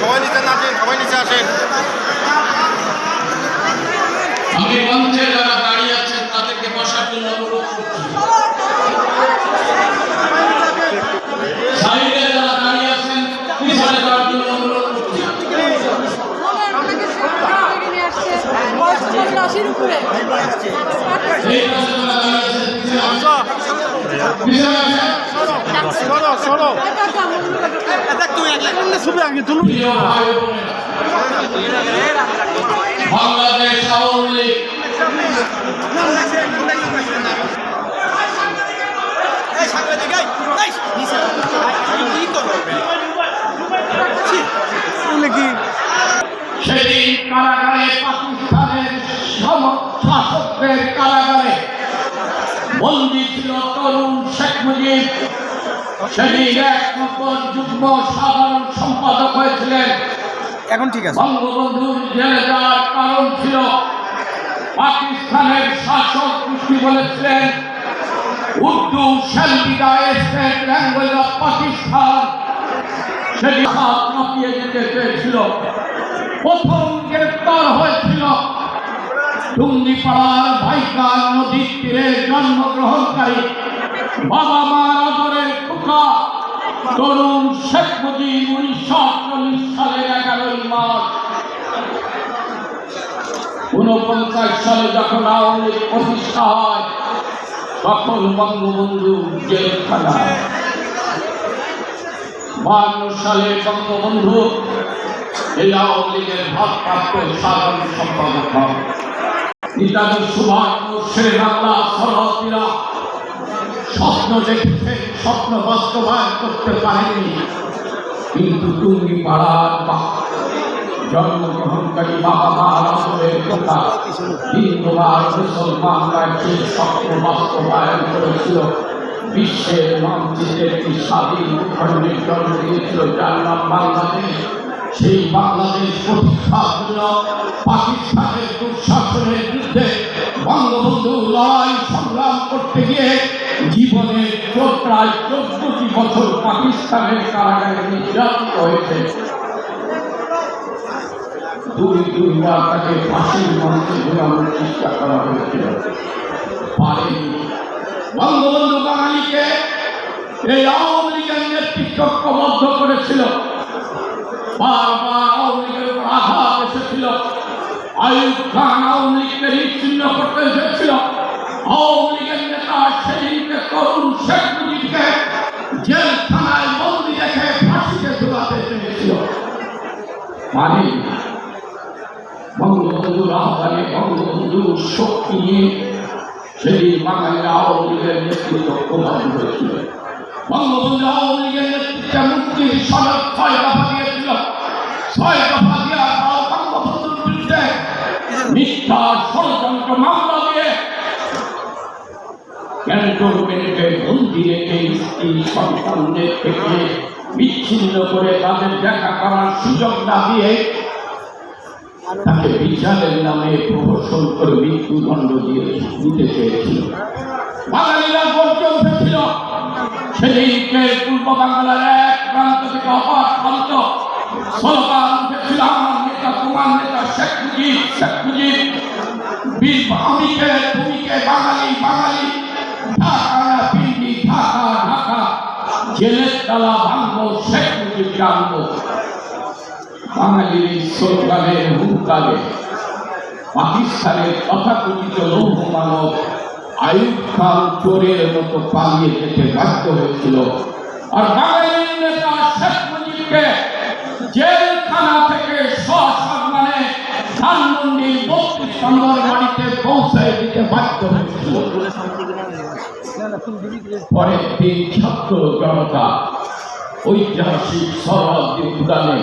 সবাই নিচে নাচেন সবাই নিচে আসেন। আমি মঞ্চে যারা দাঁড়িয়ে আছেন তাদেরকে বসার জন্য অনুরোধ করছি। সাইডে যারা দাঁড়িয়ে আছেন পিছনে যাওয়ার জন্য অনুরোধ করছি। আশির উপরে এই পাশে যারা দাঁড়িয়ে আছেন পিছনে আসুন। সরো সরো ভাই ও বোনেরা, বাংলাদেশ আওয়ামী লীগ। সেদিন কারাগারে পাকিস্তানের শাসকদের কারাগারে বন্দী ছিল তরুণ শেখ মুজিব। সেদিন এক যুগ্ম সাধারণ সম্পাদক হয়েছিলেন। এখন ঠিক আছে। বঙ্গবন্ধুর জেলে যাওয়ার কারণ ছিল পাকিস্তানের শাসক গোষ্ঠী বলেছিলেন Urdu be state language of Pakistan সেটি হাত কাঁপিয়ে দিতে চেয়েছিল। প্রথম গ্রেপ্তার হয়েছিল টুঙ্গিপাড়ার ভাইকার নদীর তীরে জন্মগ্রহণকারী বাবা মার আদরের খোকা তরুণ শেখ মুজিব উনিশশো আটচল্লিশ সালের এগারোই মার্চ। উনপঞ্চাশ সালে যখন আওয়ামী লীগ প্রতিষ্ঠা হয়, তখন বঙ্গবন্ধু জেলখানায়। বান্ন সালে বঙ্গবন্ধু এই আওয়ামী লীগের ভারপ্রাপ্ত সাধারণ সম্পাদক হন। নেতাজি সুভাষ শেখ বাংলা সরহদিরা স্বপ্ন দেখেছে স্বপ্ন বাস্তবায়ন করতে পারেনি। কিন্তু তুমি পাড়ার জন্মগ্রহণকারী বাবা মা রাসুলের কথা হিন্দুবার মুসলমানরা সেই স্বপ্ন বাস্তবায়ন করেছিল। বিশ্বের মানচিত্রে একটি স্বাধীন ভূখণ্ডের জন্ম দিয়েছিল, যার নাম বাংলাদেশ। সেই বাংলাদেশ প্রতিষ্ঠার জন্য পাকিস্তানের দুঃশাসনের বিরুদ্ধে বঙ্গবন্ধু লড়াই সংগ্রাম করতে গিয়ে জীবনে প্রায় চোদ্দটি বছর পাকিস্তানের কারাগারে নির্যাতিত হয়েছে। দুই দুইবার তাকে ফাঁসির মঞ্চে ঘোরানোর চেষ্টা করা হয়েছিল। বঙ্গবন্ধু বাঙালিকে এই আওয়ামী লীগের করেছিল। বারবার আওয়ামী লীগের আঘাত এসেছিল। আয়ুব খান আওয়ামী লীগকে বিচ্ছিন্ন করতে এসেছিল। আওয়ামী লীগের নেতা বঙ্গবন্ধুর শক্তি নিয়ে সেদিন বাঙালিরা আওয়ামী লীগের নেতৃত্ব প্রদান হয়েছিল বঙ্গবন্ধু আওয়ামী মিথ্যা ষড়যন্ত্র মামলা দিয়ে ক্যান্টনমেন্টে বন্দি রেখে স্ত্রী সন্তানদের থেকে বিচ্ছিন্ন করে তাদের দেখা করার সুযোগ না দিয়ে তাকে বিচারের নামে প্রহসন করে মৃত্যুদণ্ড দিয়ে দিতে চেয়েছিল বাঙালিরা গর্জে উঠেছিল সেদিনকে পূর্ব বাংলার এক প্রান্ত থেকে অপর প্রান্ত। স্লোগান উঠেছিল আমার নেতা, তোমার নেতা শেখ মুজিব শেখ মুজিব আমিকে জেলের তালা ভাঙবো, শেখ মুজিব জানব। বাঙালির এই স্লোগানের হুঙ্কারে পাকিস্তানের তথাকথিত লৌহ মানব আয়ুব খান চোরের মতো পালিয়ে যেতে বাধ্য হয়েছিল। আর বাঙালির নেতা শেখ মুজিবকে জেলখানা থেকে সসম্মানে ধানমন্ডি বত্রিশ নম্বর বাড়িতে পৌঁছে দিতে বাধ্য হয়েছিল। পরের দিন ছাত্র জনতা ঐতিহাসিক সরহদ্দি উদ্যানে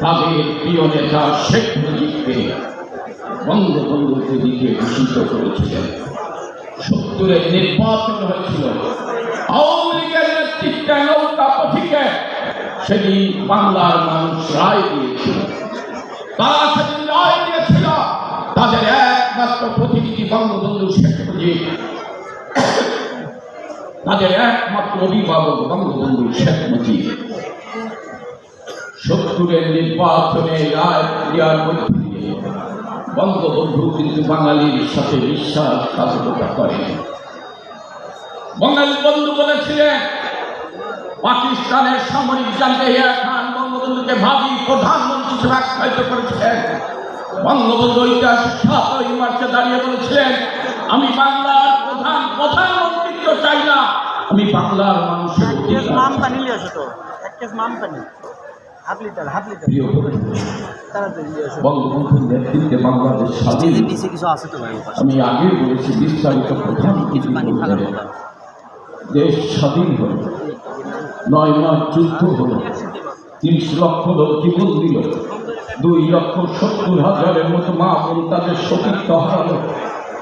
তাদের প্রিয় নেতা শেখ মুজিবকে বঙ্গবন্ধুকে দিকে ভূষিত করেছিলেন। সত্তরের নির্বাচন হয়েছিল। আওয়ামী লীগের নেতৃত্বে নৌকা পথিকে সেদিন বাংলার মানুষ রায় দিয়েছিল। তারা সেদিন রায় দিয়েছিল। তাদের একমাত্র প্রতিনিধি বঙ্গবন্ধু শেখ মুজিব। তাদের একমাত্র অভিভাবক বঙ্গবন্ধু শেখ মুজিব। সত্তরের নির্বাচনে বঙ্গবন্ধু কিন্তু বাঙালির সাথে বিশ্বাসঘাতকতা করেন বঙ্গালী বন্ধু বলেছিলেন, পাকিস্তানের সামরিক জান্ডে খান বঙ্গবন্ধুকে ভাবি প্রধানমন্ত্রী হিসেবে আখ্যায়িত করেছিলেন। বঙ্গবন্ধু ঐতিহাসিক সাতই মার্চে দাঁড়িয়ে বলেছিলেন, আমি বাংলার প্রধান প্রধানমন্ত্রিত্ব চাই না। আমি বাংলার মানুষের মাম পানি আসো তো? এক কেস মাম পানি। Half litre half litre. বঙ্গবন্ধুর নেতৃত্বে বাংলাদেশ স্বাধীন। কিছু আছে তো আমি আগে বলেছি বিস্তারিত প্রধান কিছু দেশ স্বাধীন হল। নয় মাস যুদ্ধ হল। তিরিশ লক্ষ লোক জীবন দিল। দুই লক্ষ সত্তর হাজারের মতো মা বোন তাদের সতীর্থ হারালো।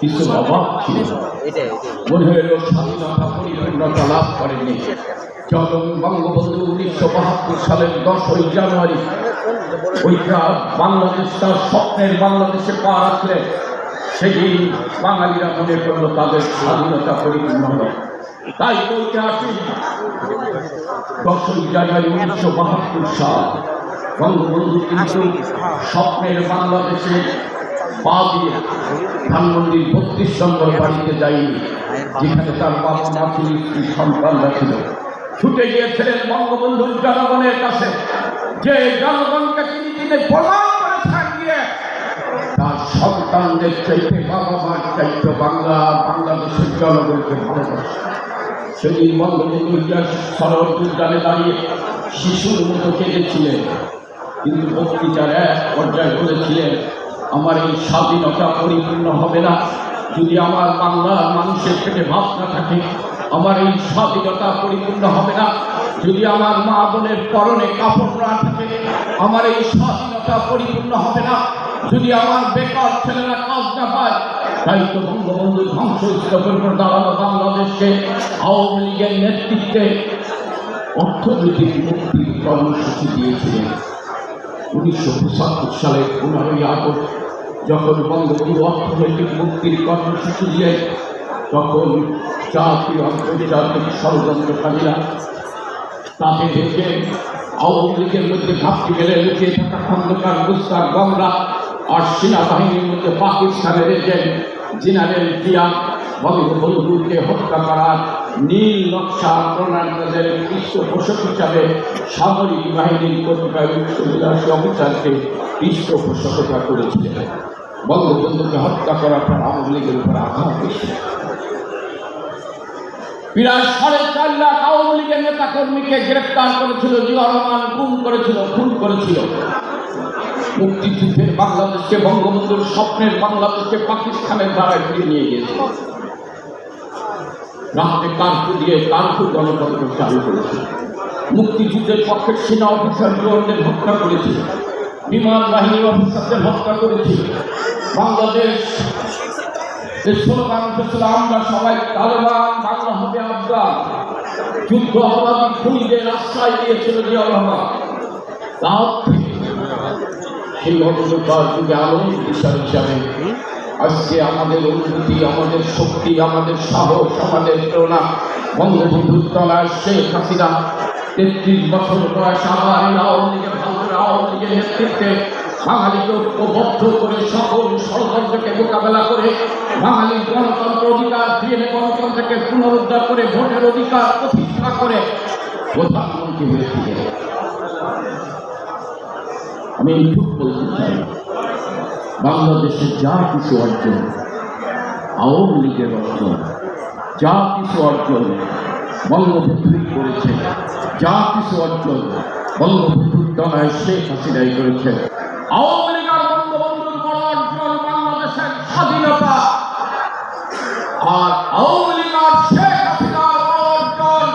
কিছু অভাব ছিল মনে হলো স্বাধীনতা লাভ করেনি যখন বঙ্গবন্ধু উনিশশো বাহাত্তর সালের দশই জানুয়ারি। ওইটা বাংলাদেশ, তার স্বপ্নের বাংলাদেশে পা রাখলেন সেদিন বাঙালিরা মনে করল তাদের স্বাধীনতা পরিপূর্ণ হলো। তাই ঐতিহাসিক দশই জানুয়ারি উনিশশো বাহাত্তর সাল, বঙ্গবন্ধু কিন্তু স্বপ্নের বাংলাদেশে পা দিয়ে ধানমন্ডির বত্রিশ নম্বর বাড়িতে যায়নি, যেখানে তার বাবা সন্তানরা ছিল। ছুটে গিয়েছিলেন বঙ্গবন্ধুর জনগণের কাছে। যে জনগণকে তিনি তিনি তার সন্তানদের চাইতে বাবা মার বাংলা, বাংলাদেশের জনগণকে ভালোবাসে। সেদিন বঙ্গবন্ধু সরল উদ্যানে দাঁড়িয়ে শিশুর মতো কেঁদেছিলেন। কিন্তু বক্তৃতার এক পর্যায়ে বলেছিলেন আমার এই স্বাধীনতা পরিপূর্ণ হবে না। যদি আমার বাংলার মানুষের থেকে ভাবনা থাকে, আমার এই স্বাধীনতা পরিপূর্ণ হবে না। যদি আমার মা বোনের পরনে কাপড় না থাকে, আমার এই স্বাধীনতা পরিপূর্ণ হবে না। যদি আমার বেকার ছেলেরা কাজ না পায়, তাই তো বঙ্গবন্ধু ধ্বংস স্তূপের দাঁড়ানো বাংলাদেশকে আওয়ামী লীগের নেতৃত্বে অর্থনৈতিক মুক্তির কর্মসূচি দিয়েছিলেন। উনিশশো পঁচাত্তর সালের পনেরোই আগস্ট, যখন বঙ্গবন্ধু অর্থনৈতিক মুক্তির কর্মসূচি দিয়ে তখন জাতীয় আন্তর্জাতিক ষড়যন্ত্রকারীরা তাদের দেশে আওয়ামী লীগের মধ্যে ঘাপটি মেলে লুকিয়ে থাকা খন্দকার গুস্তার গমরা আর সেনাবাহিনীর মধ্যে পাকিস্তানের এজেন্ট জেনারেল জিয়া বঙ্গবন্ধুকে হত্যা করার নীল নকশা প্রণালীদের পৃষ্ঠপোষক হিসাবে সামরিক বাহিনীর কতিপয় উচ্চবিলাসী অফিসারকে পৃষ্ঠপোষকতা করেছিলেন বঙ্গবন্ধুকে হত্যা করার পর আওয়ামী লীগের উপর আঘাত প্রায় সাড়ে চার লাখ আওয়ামী লীগের নেতা কর্মীকে গ্রেপ্তার করেছিল, জিয়া রহমান গুম করেছিল, খুন করেছিল। মুক্তিযুদ্ধের বাংলাদেশকে বঙ্গবন্ধুর স্বপ্নের বাংলাদেশকে পাকিস্তানের দ্বারায় ফিরিয়ে নিয়ে গিয়েছে রাত্রে কার্ফু দিয়ে কার্ফু গণতন্ত্র চালু করেছে। মুক্তিযুদ্ধের পক্ষের সেনা অফিসার অফিসারদের হত্যা করেছিল বিমান বাহিনীর অফিসারদের হত্যা করেছিল বাংলাদেশ আমরা সবাই তালেবান, বাংলা হবে আফগান। যুদ্ধ অপরাধী খুনিদের আশ্রয় দিয়েছিল জিয়া রহমান। থেকে সেই অবস্থা যুগে আলোর দিশা হিসাবে আজকে আমাদের অনুভূতি আমাদের শক্তি, আমাদের সাহস, আমাদের প্রেরণা। বঙ্গবন্ধুর তলায় শেখ হাসিনা তেত্রিশ বছর বয়স আবার নেতৃত্বে বাঙালিকে ঐক্যবদ্ধ করে সকল ষড়যন্ত্রকে মোকাবেলা করে বাঙালির গণতন্ত্র অধিকার ফিরে গণতন্ত্রকে পুনরুদ্ধার করে ভোটের অধিকার প্রতিষ্ঠা করে প্রধানমন্ত্রী হয়েছিলেন আমি এইটুক বলতে চাই। বাংলাদেশের যা কিছু অর্জন, আওয়ামী লীগের অর্জন, যা কিছু অর্জন বঙ্গবন্ধুই করেছে যা কিছু অর্জন বঙ্গবন্ধুর তলায় শেখ হাসিনাই করেছে আওয়ামী আর বঙ্গবন্ধুর বড় অর্জন বাংলাদেশের স্বাধীনতা। আর আওয়ামী শেখ হাসিনার বড় অর্জন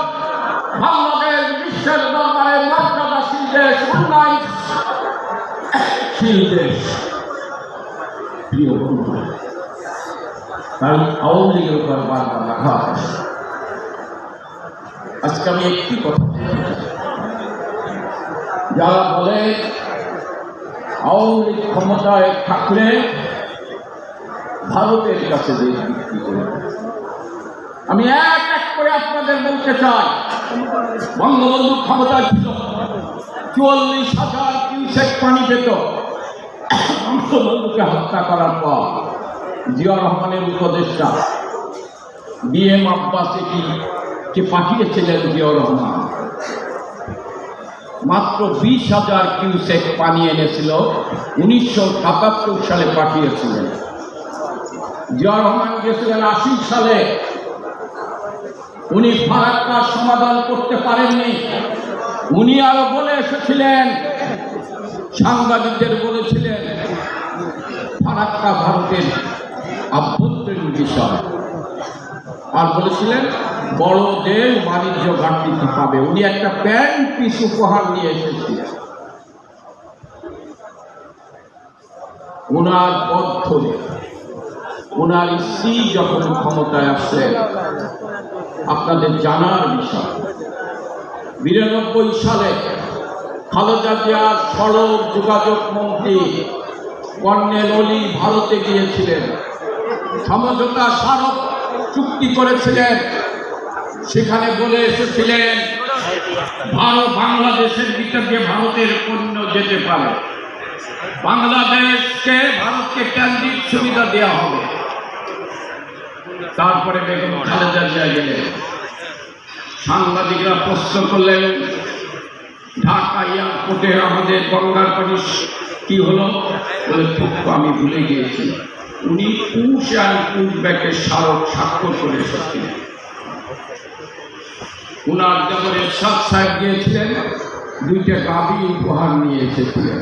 বাংলাদেশ বিশ্বের দরবারে মর্যাদাশীল দেশ উন্নয়ন স্থিতিশীল দেশ। প্রিয় বন্ধু তাই আওয়ামী লীগের উপর বারবার রাখা আজকে আমি একটি কথা যারা বলে আওয়ামী লীগ ক্ষমতায় থাকলে ভারতের কাছে দেশ বিক্রি করে আমি এক এক করে আপনাদের বলতে চাই। বঙ্গবন্ধু ক্ষমতায় ছিল চুয়াল্লিশ হাজার কিউসেক পানি পেত বঙ্গবন্ধুকে হত্যা করার পর জিয়া রহমানের উপদেষ্টা বি এম আব্বাস এটি কে পাঠিয়েছিলেন জিয়া রহমান। মাত্র বিশ হাজার কিউসেক পানি এনেছিল, উনিশশো সাতাত্তর সালে পাঠিয়েছিলেন। জিয়া রহমান গেছিলেন আশি সালে। উনি ফারাক্কার সমাধান করতে পারেননি। উনি আরও বলে এসেছিলেন, সাংবাদিকদের বলেছিলেন ফারাক্কা ভারতের আভ্যন্তরীণ বিষয়। আর বলেছিলেন, বড় দেশ বাণিজ্য ঘাটতিতে পাবে। উনি একটা প্যান্ট পিস উপহার নিয়ে এসেছিলেন। ওনার পথ ধরে ওনার স্ত্রী যখন ক্ষমতায় আসছেন আপনাদের জানার বিষয়। বিরানব্বই সালে খালেদা জিয়ার সড়ক যোগাযোগ মন্ত্রী কর্নেল অলি ভারতে গিয়েছিলেন। সমঝোতা স্মারক চুক্তি করেছিলেন। সেখানে বলে এসেছিলেন, ভারত বাংলাদেশের ভিতর ভারতের পণ্য যেতে পারে। বাংলাদেশকে ভারতকে ট্রানজিট সুবিধা দেওয়া হবে। তারপরে বেগম খালেদা জিয়া গেলেন। সাংবাদিকরা প্রশ্ন করলেন, ঢাকা এয়ারপোর্টে আমাদের গঙ্গার পানি কি হলো? বলে খুব আমি ভুলে গিয়েছি। উনি পুষ আর ব্যাগের স্মারক স্বাক্ষর করে এসেছিলেন উনার যেমন এরশাদ সাহেব গিয়েছিলেন, দুইটা গাভী উপহার নিয়ে এসেছিলেন।